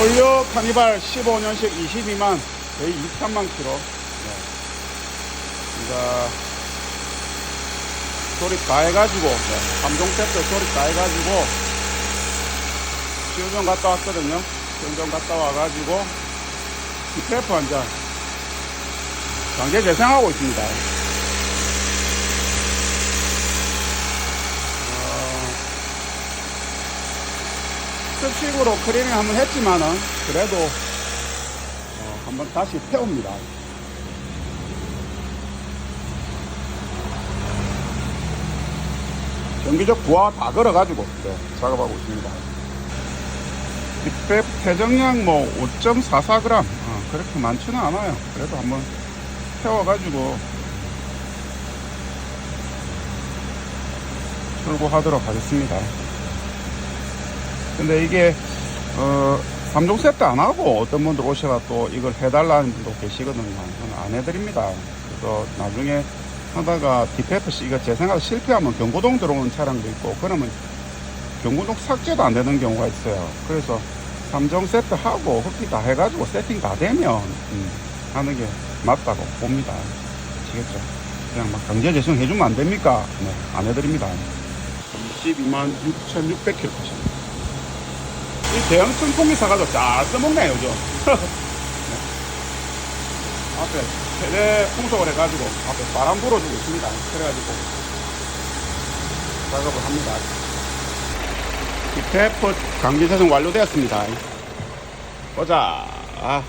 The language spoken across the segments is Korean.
올려 카니발 15년식 22만 거의 23만 킬로 네. 그러니까 조립 다 해가지고 네. 3종 세트 조립 다 해가지고 시운전 갔다 왔거든요 시운전 갔다 와가지고 TPF 한잔 강제 재생하고 있습니다 습식으로 크리밍 한번 했지만은 그래도 어, 한번 다시 태웁니다. 전기적 부하 다 걸어가지고 네, 작업하고 있습니다. 뒷배 태정량 뭐 5.44g 어, 그렇게 많지는 않아요. 그래도 한번 태워가지고 출고하도록 하겠습니다. 근데 이게 어 3종 세트 안 하고 어떤 분들 오셔가 또 이걸 해달라는 분도 계시거든요. 저는 안 해드립니다. 그래서 나중에 하다가 DPFC 이거 제 생각에 실패하면 경고동 들어오는 차량도 있고 그러면 경고동 삭제도 안 되는 경우가 있어요. 그래서 3종 세트 하고 흡기 다 해가지고 세팅 다 되면 음, 하는 게 맞다고 봅니다. 아시겠죠? 그냥 막 강제 재생 해주면 안 됩니까? 네, 안 해드립니다. 22만 6,600km 하십니다. 이 대형 천풍기 사가지고 잘 써먹네 요즘. 네. 앞에 세대 풍속을 해가지고 앞에 바람 불어주고 있습니다. 그래가지고 작업을 합니다. 디페퍼 강제 재생 완료되었습니다. 보자. 아.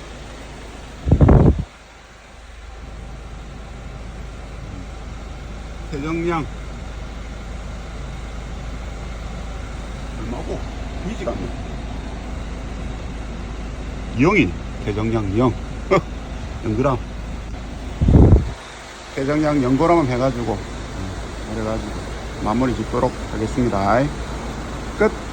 대정량. 얼마고? 비지가 않네 2형이네. 대정량 2형. 0g. 대정량 0g만 해가지고, 음, 그래가지고, 마무리 짓도록 하겠습니다. 끝.